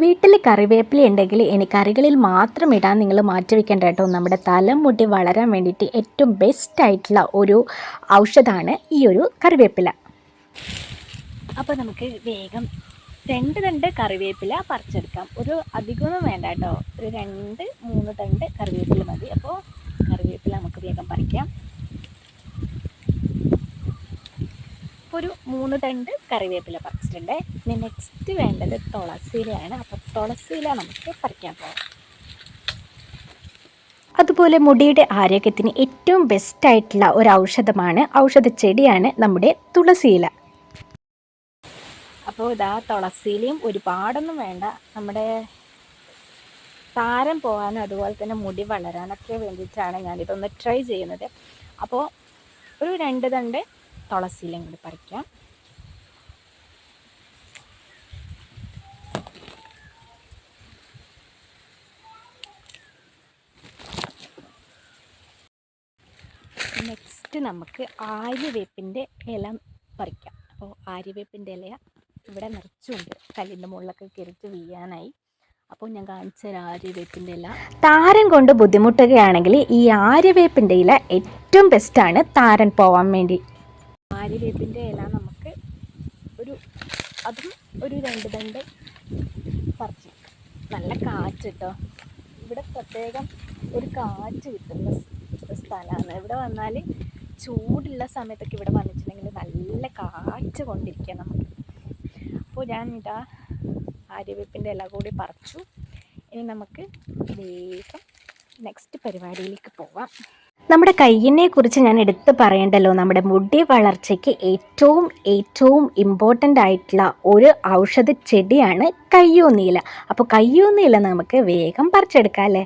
വീട്ടിൽ കറിവേപ്പില ഉണ്ടെങ്കിൽ ഇനി കറികളിൽ മാത്രം ഇടാൻ നിങ്ങൾ മാറ്റി വെക്കേണ്ട കേട്ടോ. നമ്മുടെ തലമുടി വളരാൻ വേണ്ടിയിട്ട് ഏറ്റവും ബെസ്റ്റ് ആയിട്ടുള്ള ഒരു ഔഷധമാണ് ഈ ഒരു കറിവേപ്പില. അപ്പോൾ നമുക്ക് വേഗം രണ്ട് തണ്ട് കറിവേപ്പില പറിച്ചെടുക്കാം. ഒരു അധികമൊന്നും വേണ്ട കേട്ടോ. ഒരു രണ്ട് മൂന്ന് തണ്ട് കറിവേപ്പില മതി. അപ്പോൾ കറിവേപ്പില നമുക്ക് വേഗം പറിക്കാം അപ്പോൾ ഒരു മൂന്ന് തണ്ട് കറിവേപ്പില പറിച്ചിട്ടുണ്ട്. ഇനി നെക്സ്റ്റ് വേണ്ടത് തുളസിയിലയാണ് അപ്പോൾ തുളസിയില നമുക്ക് പറിക്കാൻ പോകാം അതുപോലെ മുടിയുടെ ആരോഗ്യത്തിന് ഏറ്റവും ബെസ്റ്റ് ആയിട്ടുള്ള ഒരു ഔഷധമാണ് ഔഷധ ചെടിയാണ് നമ്മുടെ തുളസിയില അപ്പോൾ ഇതാ തുളസിയിലയും ഒരുപാടൊന്നും വേണ്ട. നമ്മുടെ താരം പോകാനും അതുപോലെ തന്നെ മുടി വളരാനൊക്കെ വേണ്ടിയിട്ടാണ് ഞാനിതൊന്ന് ട്രൈ ചെയ്യുന്നത്. അപ്പോൾ ഒരു രണ്ട് തണ്ട് തുളസിയിലയും കൂടി പറിക്കാം. നെക്സ്റ്റ് നമുക്ക് ആര്യവേപ്പിന്റെ ഇല പറിക്കാം. അപ്പോൾ ആര്യവേപ്പിന്റെ ഇല ഇവിടെ നിറച്ചുണ്ട്. കല്ലിന്റെ മുകളിലൊക്കെ കിരിച്ച് വീഴാനായി. അപ്പോൾ ഞാൻ കാണിച്ച ആര്യവേപ്പിന്റെ ഇല. താരം കൊണ്ട് ബുദ്ധിമുട്ടുകയാണെങ്കിൽ ഈ ആര്യവേപ്പിന്റെ ഇല ഏറ്റവും ബെസ്റ്റാണ് താരൻ പോവാൻ വേണ്ടി. ആര്യവേപ്പിന്റെ ഇല നമുക്ക് ഒരു അതും ഒരു രണ്ട് തണ്ട് പറിച്ചു നല്ല കാറ്റ് കേട്ടോ. ഇവിടെ പ്രത്യേകം ഒരു കാറ്റ് കിട്ടുന്ന സ്ഥലമാണ്. ഇവിടെ വന്നാൽ ചൂടുള്ള സമയത്തൊക്കെ ഇവിടെ വന്നിട്ടുണ്ടെങ്കിൽ നല്ല കാറ്റ് കൊണ്ടിരിക്കുക നമുക്ക്. അപ്പോൾ ഞാൻ ഇതാ ആര്യവേപ്പിന്റെ ഇല കൂടി പറിച്ചു. ഇനി നമുക്ക് വേഗം നെക്സ്റ്റ് പരിപാടിയിലേക്ക് പോവാം. നമ്മുടെ കയ്യിനെ കുറിച്ച് ഞാൻ എടുത്ത് പറയണ്ടല്ലോ. നമ്മുടെ മുടി വളർച്ചയ്ക്ക് ഏറ്റവും ഏറ്റവും ഇമ്പോർട്ടന്റ് ആയിട്ടുള്ള ഒരു ഔഷധ ചെടിയാണ് കയ്യൂന്നീല. അപ്പോൾ കയ്യൂന്നീല നമുക്ക് വേഗം പറിച്ചെടുക്കാം അല്ലേ?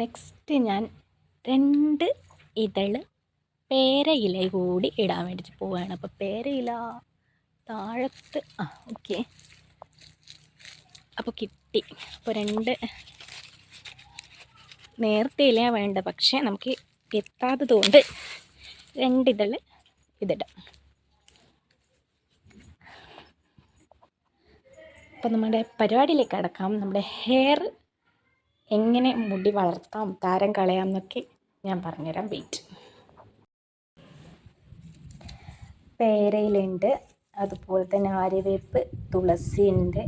നെക്സ്റ്റ് ഞാൻ രണ്ട് ഇതൾ പേരയില കൂടി ഇടാൻ വേണ്ടിയിട്ട് പോവുകയാണ് അപ്പോൾ പേരയില താഴത്ത് ആ ഓക്കെ അപ്പോൾ കിട്ടി. അപ്പോൾ രണ്ട് നേരത്തെ ഇലയാണ് വേണ്ട പക്ഷേ നമുക്ക് എത്താത്തത് കൊണ്ട് രണ്ടിതൾ ഇതിടാം. അപ്പോൾ നമ്മുടെ പരിപാടിയിലേക്ക് അടക്കാം നമ്മുടെ ഹെയർ എങ്ങനെ മുടി വളർത്താം താരം കളയാം എന്നൊക്കെ ഞാൻ പറഞ്ഞുതരാം. വെയിറ്റ് പേരയിലുണ്ട് അതുപോലെ തന്നെ ആര്യവേപ്പ് തുളസിയുണ്ട്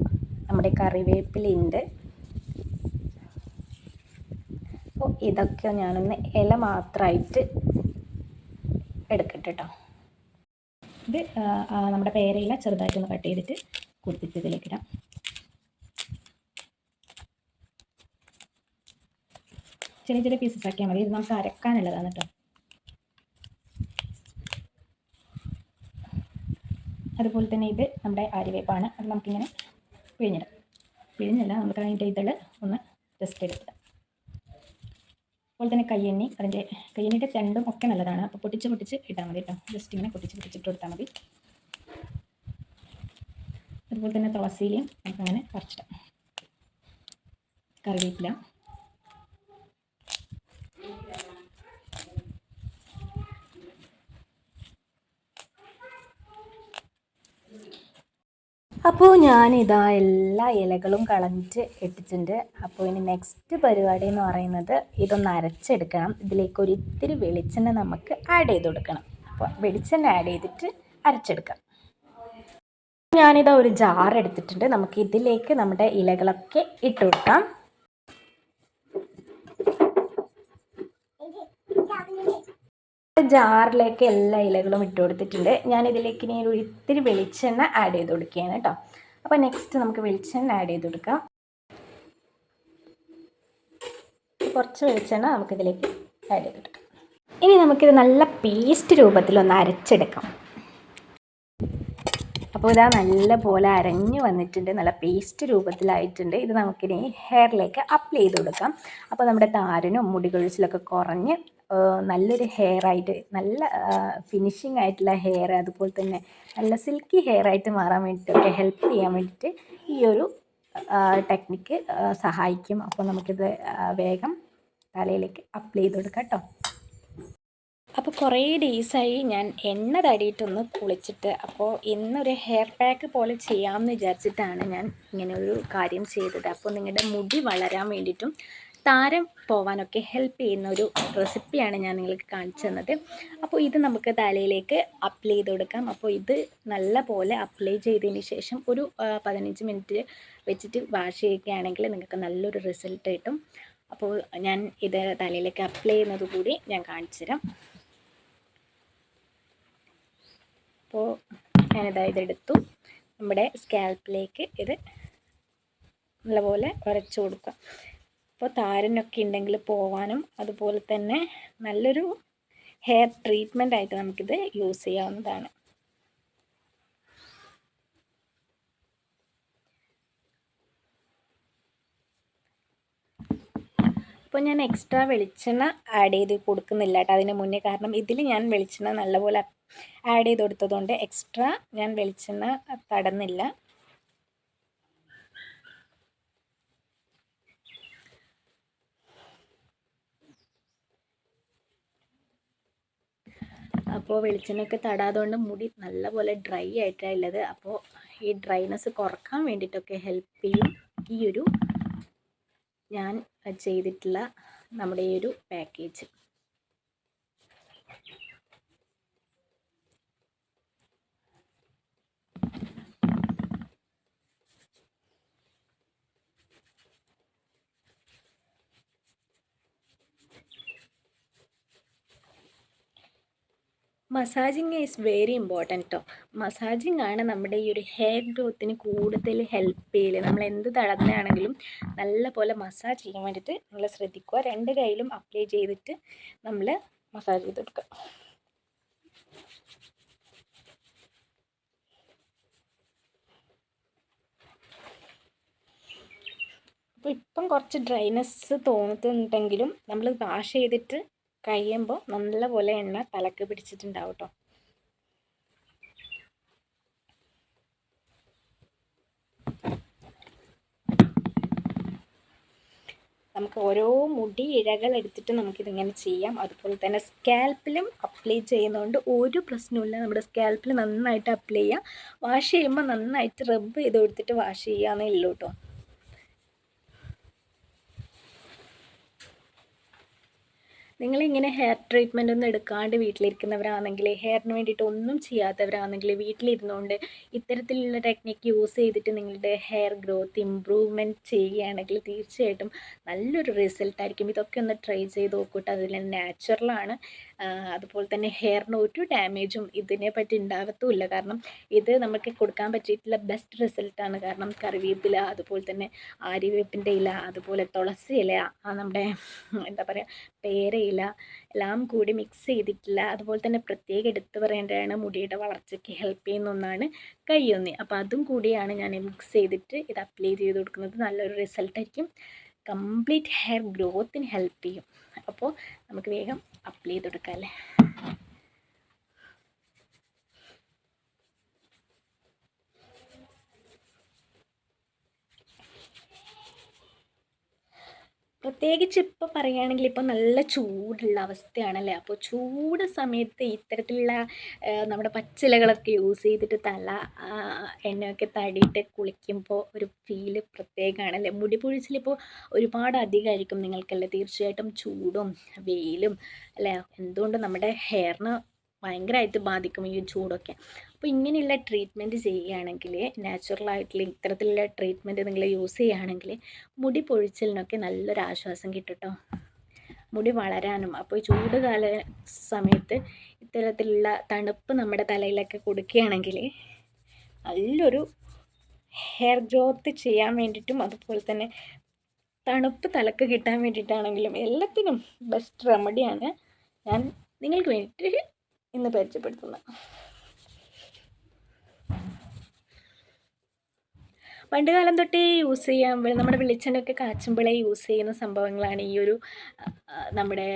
നമ്മുടെ കറിവേപ്പിലുണ്ട് അപ്പോൾ ഇതൊക്കെ ഞാനൊന്ന് ഇല മാത്രമായിട്ട് എടുക്കട്ടെ കേട്ടോ ഇത് നമ്മുടെ പേരയില ചെറുതായിട്ടൊന്ന് കട്ട് ചെയ്തിട്ട് കുത്തിച്ച് ഇതിലേക്ക് ഇടാം. ചെറിയ ചെറിയ പീസസ് ആക്കിയാൽ മതി. ഇത് നമുക്ക് അരക്കാനുള്ളതാണ് കേട്ടോ അതുപോലെ തന്നെ ഇത് നമ്മുടെ ആര്യവേപ്പാണ് അത് നമുക്കിങ്ങനെ പിഴിഞ്ഞിടാം. പിഴിഞ്ഞല്ല. നമുക്ക് അതിന്റെ ഇതൾ ഒന്ന് ജസ്റ്റ് എടുത്തിടാം അതുപോലെ തന്നെ കയ്യെണ്ണി അതിന്റെ കയ്യെണ്ണിയുടെ തെണ്ടും ഒക്കെ നല്ലതാണ്. അപ്പോൾ പൊട്ടിച്ച് പൊട്ടിച്ച് ഇട്ടാൽ മതി കേട്ടോ. ജസ്റ്റ് ഇങ്ങനെ പൊട്ടിച്ച് പൊട്ടിച്ചിട്ട് കൊടുത്താൽ മതി. അതുപോലെ തന്നെ തുളസിയിലയും നമുക്കങ്ങനെ പറിച്ചിടാം. കറിവേപ്പില. അപ്പോൾ ഞാനിതാ എല്ലാ ഇലകളും കളഞ്ഞിട്ട് ഇട്ടിട്ടുണ്ട്. അപ്പോൾ ഇനി നെക്സ്റ്റ് പരിപാടി എന്ന് പറയുന്നത് ഇതൊന്ന് അരച്ചെടുക്കണം. ഇതിലേക്ക് ഒരു ഇത്തിരി വെളിച്ചെണ്ണ നമുക്ക് ആഡ് ചെയ്ത് കൊടുക്കണം. അപ്പോൾ വെളിച്ചെണ്ണ ആഡ് ചെയ്തിട്ട് അരച്ചെടുക്കാം. ഞാനിതാ ഒരു ജാർ എടുത്തിട്ടുണ്ട്. നമുക്ക് ഇതിലേക്ക് നമ്മുടെ ഇലകളൊക്കെ ഇട്ട് കൊടുക്കാം. ജാറിലേക്ക് എല്ലാ ഇലകളും ഇട്ട് കൊടുത്തിട്ടുണ്ട്. ഞാൻ ഇതിലേക്ക് ഇനി ഒരു ഇത്തിരി വെളിച്ചെണ്ണ ആഡ് ചെയ്ത് കൊടുക്കുകയാണ് കേട്ടോ. അപ്പോൾ നെക്സ്റ്റ് നമുക്ക് വെളിച്ചെണ്ണ ആഡ് ചെയ്ത് കൊടുക്കാം. കുറച്ച് വെളിച്ചെണ്ണ നമുക്കിതിലേക്ക് ആഡ് ചെയ്ത് കൊടുക്കാം. ഇനി നമുക്കിത് നല്ല പേസ്റ്റ് രൂപത്തിൽ ഒന്ന് അരച്ചെടുക്കാം. അപ്പോൾ ഇതാ നല്ല പോലെ അരഞ്ഞു വന്നിട്ടുണ്ട്. നല്ല പേസ്റ്റ് രൂപത്തിലായിട്ടുണ്ട്. ഇത് നമുക്കിനി ഹെയറിലേക്ക് അപ്ലൈ ചെയ്ത് കൊടുക്കാം. അപ്പോൾ നമ്മുടെ താരനും മുടി കൊഴിച്ചിലൊക്കെ കുറഞ്ഞ് നല്ലൊരു ഹെയർ ആയിട്ട് നല്ല ഫിനിഷിംഗ് ആയിട്ടുള്ള ഹെയർ അതുപോലെ തന്നെ നല്ല സിൽക്കി ഹെയർ ആയിട്ട് മാറാൻ വേണ്ടിയിട്ടൊക്കെ ഹെൽപ്പ് ചെയ്യാൻ വേണ്ടിയിട്ട് ഈ ഒരു ടെക്നിക്ക് സഹായിക്കും. അപ്പോൾ നമുക്കിത് വേഗം തലയിലേക്ക് അപ്ലൈ ചെയ്ത് കൊടുക്കാം കേട്ടോ അപ്പോൾ കുറേ ഡേയ്സായി ഞാൻ എണ്ണ തടിയിട്ടൊന്ന് കുളിച്ചിട്ട് അപ്പോൾ ഇന്നൊരു ഹെയർ പാക്ക് പോലെ ചെയ്യാമെന്ന് വിചാരിച്ചിട്ടാണ് ഞാൻ ഇങ്ങനെ ഒരു കാര്യം ചെയ്തത്. അപ്പോൾ നിങ്ങളുടെ മുടി വളരാൻ വേണ്ടിയിട്ടും താരം പോവാനൊക്കെ ഹെൽപ്പ് ചെയ്യുന്ന ഒരു റെസിപ്പിയാണ് ഞാൻ നിങ്ങൾക്ക് കാണിച്ചു തന്നത്. അപ്പോൾ ഇത് നമുക്ക് തലയിലേക്ക് അപ്ലൈ ചെയ്ത് കൊടുക്കാം. അപ്പോൾ ഇത് നല്ല പോലെ അപ്ലൈ ചെയ്തതിന് ശേഷം ഒരു പതിനഞ്ച് മിനിറ്റ് വെച്ചിട്ട് വാഷ് ചെയ്യുകയാണെങ്കിൽ നിങ്ങൾക്ക് നല്ലൊരു റിസൾട്ട് കിട്ടും. അപ്പോൾ ഞാൻ ഇത് തലയിലേക്ക് അപ്ലൈ ചെയ്യുന്നത് കൂടി ഞാൻ കാണിച്ചു തരാം. അപ്പോൾ ഞാനിതാ ഇതെടുത്തു നമ്മുടെ സ്കാൽപ്പിലേക്ക് ഇത് നല്ലപോലെ ഉരച്ചു കൊടുക്കുക അപ്പോൾ താരനൊക്കെ ഉണ്ടെങ്കിൽ പോവാനും അതുപോലെ തന്നെ നല്ലൊരു ഹെയർ ട്രീറ്റ്മെന്റ് ആയിട്ട് നമുക്കിത് യൂസ് ചെയ്യാവുന്നതാണ്. അപ്പോൾ ഞാൻ എക്സ്ട്രാ വെളിച്ചെണ്ണ ആഡ് ചെയ്ത് കൊടുക്കുന്നില്ല കേട്ടോ അതിന് മുന്നേ. കാരണം ഇതിൽ ഞാൻ വെളിച്ചെണ്ണ നല്ലപോലെ ആഡ് ചെയ്ത് കൊടുത്തതുകൊണ്ട് എക്സ്ട്രാ ഞാൻ വെളിച്ചെണ്ണ തടന്നില്ല. അപ്പോൾ വെളിച്ചെണ്ണയൊക്കെ തടാതുകൊണ്ട് മുടി നല്ലപോലെ ഡ്രൈ ആയിട്ടാണ് ഉള്ളത് അപ്പോൾ ഈ ഡ്രൈനെസ് കുറയ്ക്കാൻ വേണ്ടിയിട്ടൊക്കെ ഹെൽപ്പ് ചെയ്യും. ഈ ഒരു ഞാൻ ചെയ്തിട്ടുള്ള നമ്മുടെ ഈ ഒരു package. Massaging is very important കേട്ടോ മസാജിങ് ആണ് നമ്മുടെ ഈ ഒരു ഹെയർ ഗ്രോത്തിന് കൂടുതൽ ഹെൽപ്പ് ചെയ്യൽ. നമ്മൾ എന്ത് തടഞ്ഞാണെങ്കിലും നല്ല പോലെ മസാജ് ചെയ്യാൻ വേണ്ടിയിട്ട് നമ്മൾ ശ്രദ്ധിക്കുക. രണ്ട് കൈയിലും അപ്ലൈ ചെയ്തിട്ട് നമ്മൾ മസാജ് ചെയ്ത് കൊടുക്കുക അപ്പോൾ ഇപ്പം കുറച്ച് ഡ്രൈനെസ് തോന്നുന്നുണ്ടെങ്കിലും നമ്മൾ വാഷ് ചെയ്തിട്ട് കഴിയുമ്പോൾ നല്ലപോലെ എണ്ണ തലക്ക് പിടിച്ചിട്ടുണ്ടാവും കേട്ടോ നമുക്ക് ഓരോ മുടി ഇഴകൾ എടുത്തിട്ട് നമുക്കിതിങ്ങനെ ചെയ്യാം. അതുപോലെ തന്നെ സ്കാൽപ്പിലും അപ്ലൈ ചെയ്യുന്നതുകൊണ്ട് ഒരു പ്രശ്നമില്ല നമ്മുടെ സ്കാൽപ്പിൽ നന്നായിട്ട് അപ്ലൈ ചെയ്യാം. വാഷ് ചെയ്യുമ്പോൾ നന്നായിട്ട് റബ്ബ് ചെയ്ത് കൊടുത്തിട്ട് വാഷ് ചെയ്യാന്നേ ഉള്ളൂ കേട്ടോ നിങ്ങളിങ്ങനെ ഹെയർ ട്രീറ്റ്മെന്റ് ഒന്നും എടുക്കാണ്ട് വീട്ടിലിരിക്കുന്നവരാണെങ്കിൽ ഹെയറിന് വേണ്ടിയിട്ട് ഒന്നും ചെയ്യാത്തവരാണെങ്കിൽ വീട്ടിലിരുന്നുകൊണ്ട് ഇത്തരത്തിലുള്ള ടെക്നിക്ക് യൂസ് ചെയ്തിട്ട് നിങ്ങളുടെ ഹെയർ ഗ്രോത്ത് ഇമ്പ്രൂവ്മെന്റ് ചെയ്യുകയാണെങ്കിൽ തീർച്ചയായിട്ടും നല്ലൊരു റിസൾട്ടായിരിക്കും ഇതൊക്കെ ഒന്ന് ട്രൈ ചെയ്ത് നോക്കൂട്ടോ അതിൽ നാച്ചുറലാണ് അതുപോലെ തന്നെ ഹെയറിന് ഒരു ഡാമേജും ഇതിനെ പറ്റി ഉണ്ടാകത്തുമില്ല കാരണം ഇത് നമുക്ക് കൊടുക്കാൻ പറ്റിയിട്ടുള്ള ബെസ്റ്റ് റിസൾട്ടാണ് കാരണം കറിവേപ്പില അതുപോലെ തന്നെ ആര്യവേപ്പിന്റെ ഇല അതുപോലെ തുളസി ഇല നമ്മുടെ എന്താ പറയുക പേരയില എല്ലാം കൂടി മിക്സ് ചെയ്തിട്ടില്ല അതുപോലെ തന്നെ പ്രത്യേകം എടുത്തു പറയേണ്ടതാണ് മുടിയുടെ വളർച്ചയ്ക്ക് ഹെൽപ്പ് ചെയ്യുന്ന ഒന്നാണ് കയ്യൊന്നി അപ്പോൾ അതും കൂടിയാണ് ഞാൻ മിക്സ് ചെയ്തിട്ട് ഇത് അപ്ലൈ ചെയ്ത് കൊടുക്കുന്നത്. നല്ലൊരു റിസൾട്ടായിരിക്കും കംപ്ലീറ്റ് ഹെയർ ഗ്രോത്തിന് ഹെൽപ്പ് ചെയ്യും. അപ്പോൾ നമുക്ക് വേഗം അപ്ലൈ ചെയ്ത് കൊടുക്കാം അല്ലേ? പ്രത്യേകിച്ച് ഇപ്പോൾ പറയുകയാണെങ്കിൽ ഇപ്പോൾ നല്ല ചൂടുള്ള അവസ്ഥയാണല്ലേ? അപ്പോൾ ചൂട് സമയത്ത് ഇത്തരത്തിലുള്ള നമ്മുടെ പച്ചിലകളൊക്കെ യൂസ് ചെയ്തിട്ട് തല എണ്ണയൊക്കെ തടിയിട്ട് കുളിക്കുമ്പോൾ ഒരു ഫീൽ പ്രത്യേകമാണല്ലേ? മുടി പൊഴിച്ചിലിപ്പോൾ ഒരുപാട് അധികമായിരിക്കും നിങ്ങൾക്കല്ലേ? തീർച്ചയായിട്ടും ചൂടും വെയിലും അല്ലേ? എന്തുകൊണ്ടും നമ്മുടെ ഹെയറിന് ഭയങ്കരമായിട്ട് ബാധിക്കും ഈ ചൂടൊക്കെ. അപ്പോൾ ഇങ്ങനെയുള്ള ട്രീറ്റ്മെന്റ് ചെയ്യുകയാണെങ്കിൽ നാച്ചുറലായിട്ടുള്ള ഇത്തരത്തിലുള്ള ട്രീറ്റ്മെന്റ് നിങ്ങൾ യൂസ് ചെയ്യുകയാണെങ്കിൽ മുടി പൊഴിച്ചിലിനൊക്കെ നല്ലൊരു ആശ്വാസം കിട്ടും മുടി വളരാനും അപ്പോൾ ചൂട് കാല സമയത്ത് ഇത്തരത്തിലുള്ള തണുപ്പ് നമ്മുടെ തലയിലൊക്കെ കൊടുക്കുകയാണെങ്കിൽ നല്ലൊരു ഹെയർ ഗ്രോത്ത് ചെയ്യാൻ വേണ്ടിയിട്ടും അതുപോലെ തന്നെ തണുപ്പ് തലക്ക് കിട്ടാൻ വേണ്ടിയിട്ടാണെങ്കിലും എല്ലാത്തിനും ബെസ്റ്റ് റെമഡിയാണ് ഞാൻ നിങ്ങൾക്ക് വേണ്ടിയിട്ട് ഇന്ന് പരിചയപ്പെടുത്തുന്നത് പണ്ട് കാലം തൊട്ടേ യൂസ് ചെയ്യാൻ നമ്മുടെ വെളിച്ചെണ്ണയൊക്കെ കാച്ചുമ്പോഴേ യൂസ് ചെയ്യുന്ന സംഭവങ്ങളാണ് ഈ ഒരു നമ്മുടെ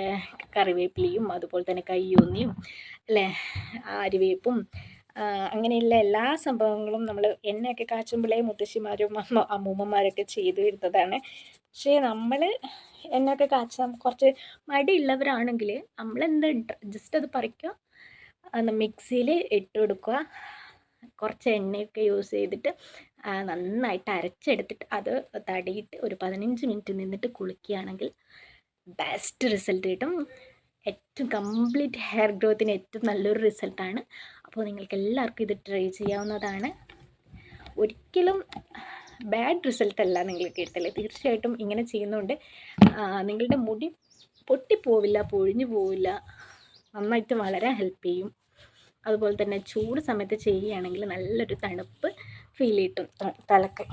കറിവേപ്പിലയും അതുപോലെ തന്നെ കയ്യൂന്നിയും അല്ലേ? ആര്യവേപ്പും അങ്ങനെയുള്ള എല്ലാ സംഭവങ്ങളും നമ്മൾ എണ്ണയൊക്കെ കാച്ചുമ്പോഴേ മുത്തശ്ശിമാരും അമ്മ അമ്മൂമ്മമാരൊക്കെ ചെയ്തു വരുന്നതാണ്. പക്ഷേ നമ്മൾ എണ്ണയൊക്കെ കാച്ചാൽ കുറച്ച് മടിയുള്ളവരാണെങ്കിൽ നമ്മളെന്ത് ജസ്റ്റ് അത് പറിക്കുക മിക്സിയിൽ ഇട്ട് കൊടുക്കുക കുറച്ച് എണ്ണയൊക്കെ യൂസ് ചെയ്തിട്ട് നന്നായിട്ട് അരച്ചെടുത്തിട്ട് അത് തടിയിട്ട് ഒരു പതിനഞ്ച് മിനിറ്റ് നിന്നിട്ട് കുളിക്കുകയാണെങ്കിൽ ബെസ്റ്റ് റിസൾട്ട് കിട്ടും. ഏറ്റവും കംപ്ലീറ്റ് ഹെയർ ഗ്രോത്തിന് ഏറ്റവും നല്ലൊരു റിസൾട്ടാണ് അപ്പോൾ നിങ്ങൾക്ക് എല്ലാവർക്കും ഇത് ട്രൈ ചെയ്യാവുന്നതാണ്. ഒരിക്കലും ബാഡ് റിസൾട്ട് അല്ല നിങ്ങൾക്ക് കിട്ടൽ. തീർച്ചയായിട്ടും ഇങ്ങനെ ചെയ്യുന്നതുകൊണ്ട് നിങ്ങളുടെ മുടി പൊട്ടിപ്പോവില്ല പൊഴിഞ്ഞു പോവില്ല നന്നായിട്ട് വളരെ ഹെൽപ്പ് ചെയ്യും. അതുപോലെ തന്നെ ചൂട് സമയത്ത് ചെയ്യുകയാണെങ്കിൽ നല്ലൊരു തണുപ്പ് ഫീൽ കിട്ടും തലക്ക്.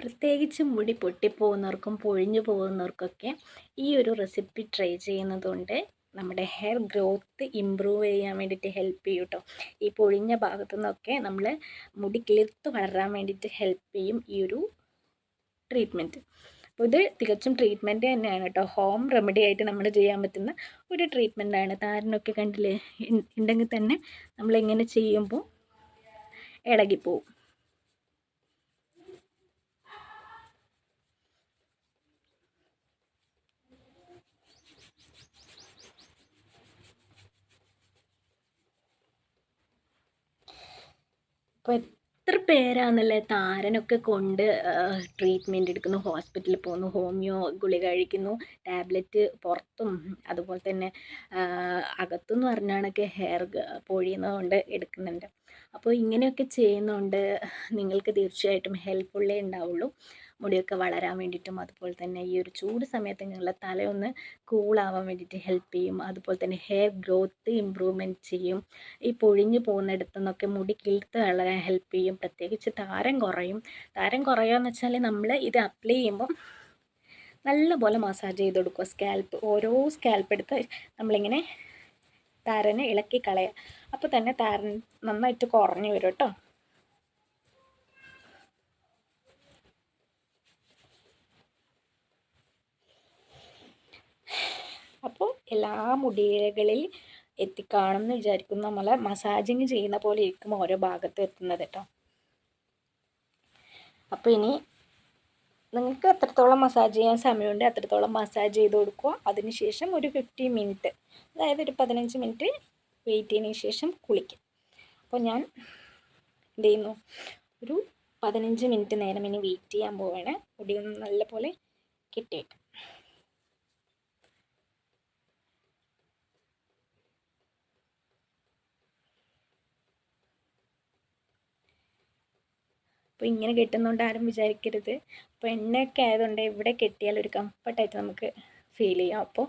പ്രത്യേകിച്ച് മുടി പൊട്ടിപ്പോകുന്നവർക്കും പൊഴിഞ്ഞു പോകുന്നവർക്കൊക്കെ ഈ ഒരു റെസിപ്പി ട്രൈ ചെയ്യുന്നതുകൊണ്ട് നമ്മുടെ ഹെയർ ഗ്രോത്ത് ഇമ്പ്രൂവ് ചെയ്യാൻ വേണ്ടിയിട്ട് ഹെൽപ്പ് ചെയ്യും കേട്ടോ ഈ പൊഴിഞ്ഞ ഭാഗത്തു നിന്നൊക്കെ നമ്മൾ മുടി കിളിർത്ത് വളരാൻ വേണ്ടിയിട്ട് ഹെൽപ്പ് ചെയ്യും ഈ ഒരു ട്രീറ്റ്മെന്റ് അപ്പോൾ ഇത് തികച്ചും ട്രീറ്റ്മെന്റ് തന്നെയാണ് കേട്ടോ ഹോം റെമഡി ആയിട്ട് നമ്മൾ ചെയ്യാൻ പറ്റുന്ന ഒരു ട്രീറ്റ്മെന്റാണ് താരനൊക്കെ കണ്ടില്ലേ? ഉണ്ടെങ്കിൽ തന്നെ നമ്മളിങ്ങനെ ചെയ്യുമ്പോൾ ഇളകിപ്പോവും. അപ്പോൾ എത്ര പേരാണെന്നല്ലേ താരനൊക്കെ കൊണ്ട് ട്രീറ്റ്മെന്റ് എടുക്കുന്നു ഹോസ്പിറ്റലിൽ പോകുന്നു ഹോമിയോ ഗുളി കഴിക്കുന്നു ടാബ്ലറ്റ് പുറത്തും അതുപോലെ തന്നെ അകത്തുനിന്ന് പറഞ്ഞാണൊക്കെ ഹെയർ പൊഴിയുന്നത് എടുക്കുന്നുണ്ട്. അപ്പോൾ ഇങ്ങനെയൊക്കെ ചെയ്യുന്നതുകൊണ്ട് നിങ്ങൾക്ക് തീർച്ചയായിട്ടും ഹെൽപ്ഫുള്ളേ ഉണ്ടാവുള്ളൂ. മുടിയൊക്കെ വളരാൻ വേണ്ടിയിട്ടും അതുപോലെ തന്നെ ഈ ഒരു ചൂട് സമയത്ത് നിങ്ങളുടെ തലയൊന്ന് കൂളാവാൻ വേണ്ടിയിട്ട് ഹെൽപ്പ് ചെയ്യും. അതുപോലെ തന്നെ ഹെയർ ഗ്രോത്ത് ഇമ്പ്രൂവ്മെന്റ് ചെയ്യും. ഈ പൊഴിഞ്ഞു പോകുന്നിടത്തു നിന്നൊക്കെ മുടി കിളുത്ത് വളരാൻ ഹെൽപ്പ് ചെയ്യും. പ്രത്യേകിച്ച് താരം കുറയും. താരം കുറയുകയെന്ന് വെച്ചാൽ നമ്മൾ ഇത് അപ്ലൈ ചെയ്യുമ്പം നല്ലപോലെ മസാജ് ചെയ്ത് കൊടുക്കുക സ്കാൽപ്പ് ഓരോ സ്കാൽപ്പ് എടുത്ത് നമ്മളിങ്ങനെ താരനെ ഇളക്കി കളയുക അപ്പോൾ തന്നെ താരൻ നന്നായിട്ട് കുറഞ്ഞു വരും കേട്ടോ. അപ്പോൾ എല്ലാ മുടികളിൽ എത്തിക്കാണും എന്ന് വിചാരിക്കുന്നു. നമ്മൾ മസാജിങ് ചെയ്യുന്ന പോലെ ഇരിക്കും ഓരോ ഭാഗത്ത് എത്തുന്നത് കേട്ടോ. അപ്പോൾ ഇനി നിങ്ങൾക്ക് എത്രത്തോളം മസാജ് ചെയ്യാൻ സമയമുണ്ട് അത്രത്തോളം മസാജ് ചെയ്ത് കൊടുക്കുക. അതിനുശേഷം ഒരു ഫിഫ്റ്റി മിനിറ്റ് അതായത് ഒരു പതിനഞ്ച് മിനിറ്റ് വെയിറ്റ് ചെയ്തതിന് ശേഷം കുളിക്കും അപ്പോൾ ഞാൻ എന്ത് ചെയ്യുന്നു? ഒരു പതിനഞ്ച് മിനിറ്റ് നേരം ഇനി വെയിറ്റ് ചെയ്യാൻ പോവുകയാണ് മുടിയൊന്ന് നല്ല പോലെ വെക്കാം അപ്പോൾ ഇങ്ങനെ കെട്ടുന്നതുകൊണ്ട് ആരും വിചാരിക്കരുത്. അപ്പോൾ എണ്ണയൊക്കെ ആയതുകൊണ്ട് ഇവിടെ കെട്ടിയാൽ ഒരു കംഫർട്ടായിട്ട് നമുക്ക് ഫീൽ ചെയ്യാം. അപ്പോൾ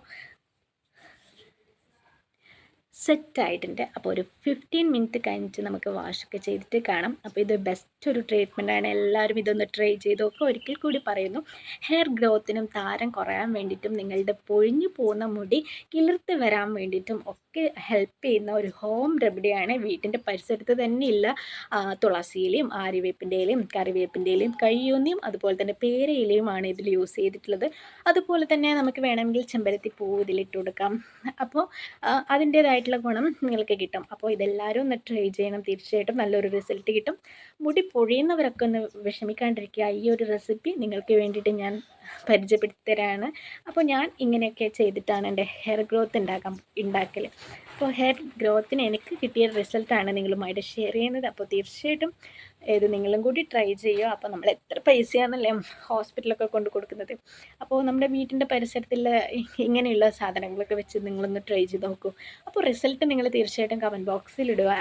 സെറ്റ് ആയിട്ടുണ്ട് അപ്പോൾ ഒരു ഫിഫ്റ്റീൻ മിനിറ്റ് കഴിഞ്ഞിട്ട് നമുക്ക് വാഷൊക്കെ ചെയ്തിട്ട് കാണാം. അപ്പോൾ ഇത് ബെസ്റ്റ് ഒരു ട്രീറ്റ്മെന്റ് ആണ്. എല്ലാവരും ഇതൊന്ന് ട്രൈ ചെയ്ത് നോക്കുക ഒരിക്കൽ കൂടി പറയുന്നു ഹെയർ ഗ്രോത്തിനും താരം കുറയാൻ വേണ്ടിയിട്ടും നിങ്ങളുടെ പൊഴിഞ്ഞു പോകുന്ന മുടി കിളിർത്ത് വരാൻ വേണ്ടിയിട്ടും ഒക്കെ ഹെൽപ്പ് ചെയ്യുന്ന ഒരു ഹോം റെമഡിയാണ് വീട്ടിന്റെ പരിസരത്ത് തന്നെ ഇല്ല. തുളസിയിലയും ആര്യവേപ്പിന്റെ ഇലയും കറിവേപ്പിന്റെ ഇലയും കയ്യൂന്നിയും അതുപോലെ തന്നെ പേരയിലയുമാണ് ഇതിൽ യൂസ് ചെയ്തിട്ടുള്ളത്. അതുപോലെ തന്നെ നമുക്ക് വേണമെങ്കിൽ ചെമ്പരത്തി പൂ ഇതിലിട്ട് കൊടുക്കാം. അപ്പോൾ അതിന്റേതായിട്ടുള്ള ആയിട്ടുള്ള ഗുണം നിങ്ങൾക്ക് കിട്ടും. അപ്പോൾ ഇതെല്ലാവരും ഒന്ന് ട്രൈ ചെയ്യണം. തീർച്ചയായിട്ടും നല്ലൊരു റിസൾട്ട് കിട്ടും. മുടി പൊഴിയുന്നവരൊക്കെ ഒന്ന് വിഷമിക്കാണ്ടിരിക്കുക. ഈ ഒരു റെസിപ്പി നിങ്ങൾക്ക് വേണ്ടിയിട്ട് ഞാൻ പരിചയപ്പെടുത്തി തരാണ് അപ്പോൾ ഞാൻ ഇങ്ങനെയൊക്കെ ചെയ്തിട്ടാണ് എന്റെ ഹെയർ ഗ്രോത്ത് ഉണ്ടാക്കാൻ ഉണ്ടാക്കൽ അപ്പോൾ ഹെയർ ഗ്രോത്തിന് എനിക്ക് കിട്ടിയ റിസൾട്ടാണ് നിങ്ങളുമായിട്ട് ഷെയർ ചെയ്യുന്നത്. അപ്പോൾ തീർച്ചയായിട്ടും ഇത് നിങ്ങളും കൂടി ട്രൈ ചെയ്യുക. അപ്പോൾ നമ്മൾ എത്ര പൈസയാണെന്നല്ലേ ഹോസ്പിറ്റലൊക്കെ കൊണ്ട് കൊടുക്കുന്നത്. അപ്പോൾ നമ്മുടെ വീട്ടിന്റെ പരിസരത്തുള്ള ഇങ്ങനെയുള്ള സാധനങ്ങളൊക്കെ വെച്ച് നിങ്ങളൊന്ന് ട്രൈ ചെയ്ത് നോക്കൂ. അപ്പോൾ റിസൾട്ട് നിങ്ങൾ തീർച്ചയായിട്ടും കമന്റ് ബോക്സിൽ ഇടുക.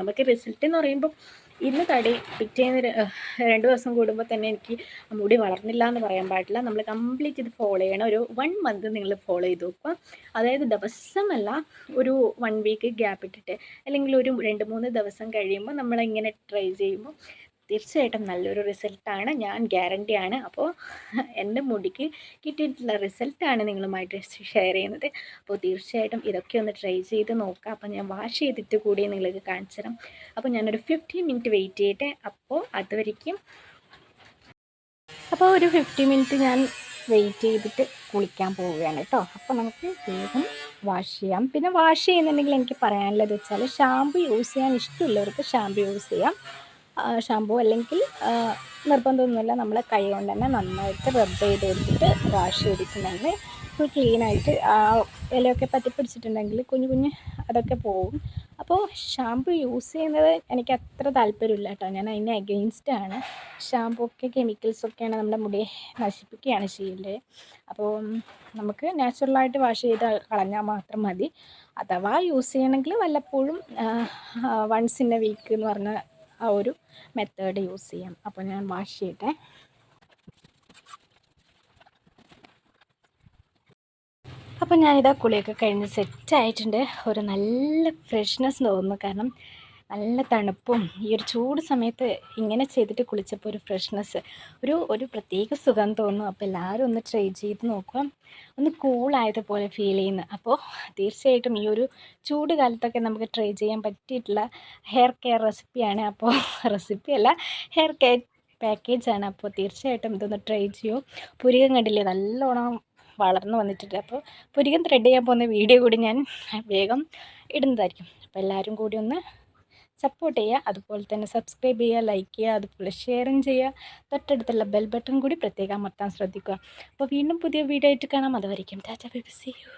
നമുക്ക് റിസൾട്ട് എന്ന് പറയുമ്പോൾ ഇന്ന് തടി പിറ്റേന്ന് രണ്ട് ദിവസം കൂടുമ്പോൾ തന്നെ എനിക്ക് മുടി വളർന്നില്ല എന്ന് പറയാൻ പാടില്ല. നമ്മൾ കംപ്ലീറ്റ് ഇത് ഫോളോ ചെയ്യണം. ഒരു വൺ മന്ത് നിങ്ങൾ ഫോളോ ചെയ്ത് നോക്കുക. അതായത് ദിവസമല്ല ഒരു വൺ വീക്ക് ഗ്യാപ്പ് ഇട്ടിട്ട് അല്ലെങ്കിൽ ഒരു രണ്ട് മൂന്ന് ദിവസം കഴിയുമ്പോൾ നമ്മളിങ്ങനെ ട്രൈ ചെയ്യുമ്പോൾ തീർച്ചയായിട്ടും നല്ലൊരു റിസൾട്ടാണ്. ഞാൻ ഗ്യാരണ്ടിയാണ് അപ്പോൾ എന്റെ മുടിക്ക് കിട്ടിയിട്ടുള്ള റിസൾട്ടാണ് നിങ്ങളുമായിട്ട് ഷെയർ ചെയ്യുന്നത്. അപ്പോൾ തീർച്ചയായിട്ടും ഇതൊക്കെ ഒന്ന് ട്രൈ ചെയ്ത് നോക്കുക അപ്പോൾ ഞാൻ വാഷ് ചെയ്തിട്ട് കൂടി നിങ്ങൾക്ക് കാണിച്ചു തരാം. അപ്പോൾ ഞാനൊരു ഫിഫ്റ്റീൻ മിനിറ്റ് വെയിറ്റ് ചെയ്യട്ടെ. അപ്പോൾ അതുവരയ്ക്കും അപ്പോൾ ഒരു ഫിഫ്റ്റി മിനിറ്റ് ഞാൻ വെയിറ്റ് ചെയ്തിട്ട് കുളിക്കാൻ പോവുകയാണ് കേട്ടോ. അപ്പോൾ നമുക്ക് വേഗം വാഷ് ചെയ്യാം. പിന്നെ വാഷ് ചെയ്യുന്നുണ്ടെങ്കിൽ എനിക്ക് പറയാനുള്ളത് വെച്ചാൽ ഷാമ്പു യൂസ് ചെയ്യാൻ ഇഷ്ടമുള്ളവർക്ക് ഷാമ്പു യൂസ് ചെയ്യാം. ഷാമ്പു അല്ലെങ്കിൽ നിർബന്ധമൊന്നുമില്ല. നമ്മൾ കൈ കൊണ്ട് തന്നെ നന്നായിട്ട് റബ്ബ് ചെയ്ത് കൊടുത്തിട്ട് വാഷ് ചെയ്തിട്ടുണ്ടെങ്കിൽ ഫുൾ ക്ലീനായിട്ട് ആ ഇലയൊക്കെ പറ്റി പിടിച്ചിട്ടുണ്ടെങ്കിൽ കുഞ്ഞു കുഞ്ഞ് അതൊക്കെ പോകും അപ്പോൾ ഷാമ്പു യൂസ് ചെയ്യുന്നത് എനിക്ക് അത്ര താല്പര്യമില്ല കേട്ടോ. ഞാൻ അതിന് അഗെയിൻസ്റ്റ് ആണ്. ഷാമ്പു ഒക്കെ കെമിക്കൽസൊക്കെയാണ് നമ്മുടെ മുടി നശിപ്പിക്കുകയാണ് ചെയ്യേണ്ടത് അപ്പോൾ നമുക്ക് നാച്ചുറലായിട്ട് വാഷ് ചെയ്ത് കളഞ്ഞാൽ മാത്രം മതി. അഥവാ യൂസ് ചെയ്യണമെങ്കിൽ വല്ലപ്പോഴും വൺസ് ഇൻ എ വീക്ക് എന്ന് പറഞ്ഞ ആ ഒരു മെത്തേഡ് യൂസ് ചെയ്യാം. അപ്പോൾ ഞാൻ വാഷ് ചെയ്യട്ടെ. അപ്പോൾ ഞാനിതാ കുളിയൊക്കെ കഴിഞ്ഞ് സെറ്റായിട്ടുണ്ട് ഒരു നല്ല ഫ്രഷ്നെസ് തോന്നുന്നു. കാരണം നല്ല തണുപ്പും ഈ ഒരു ചൂട് സമയത്ത് ഇങ്ങനെ ചെയ്തിട്ട് കുളിച്ചപ്പോൾ ഒരു ഫ്രഷ്നെസ് ഒരു ഒരു പ്രത്യേക സുഖം തോന്നും. അപ്പോൾ എല്ലാവരും ഒന്ന് ട്രൈ ചെയ്ത് നോക്കുക. ഒന്ന് കൂളായതുപോലെ ഫീൽ ചെയ്യുന്നു. അപ്പോൾ തീർച്ചയായിട്ടും ഈ ഒരു ചൂട് കാലത്തൊക്കെ നമുക്ക് ട്രൈ ചെയ്യാൻ പറ്റിയിട്ടുള്ള ഹെയർ കെയർ റെസിപ്പിയാണ് അപ്പോൾ റെസിപ്പി അല്ല ഹെയർ കെയർ പാക്കേജാണ് അപ്പോൾ തീർച്ചയായിട്ടും ഇതൊന്ന് ട്രൈ ചെയ്യൂ. പുരികം കണ്ടില്ലേ? നല്ലോണം വളർന്നു വന്നിട്ടുണ്ട്. അപ്പോൾ പുരികം ത്രെഡ് ചെയ്യാൻ പോകുന്ന വീഡിയോ കൂടി ഞാൻ വേഗം ഇടുന്നതായിരിക്കും. അപ്പോൾ എല്ലാവരും കൂടി ഒന്ന് സപ്പോർട്ട് ചെയ്യുക. അതുപോലെ തന്നെ സബ്സ്ക്രൈബ് ചെയ്യുക ലൈക്ക് ചെയ്യുക അതുപോലെ ഷെയറും ചെയ്യുക. തൊട്ടടുത്തുള്ള ബെൽ ബട്ടൺ കൂടി പ്രത്യേകം അമർത്താൻ ശ്രദ്ധിക്കുക. അപ്പോൾ വീണ്ടും പുതിയ വീഡിയോ ആയിട്ട് കാണാം. അതുവരെയും ടാറ്റ ബൈ സി യു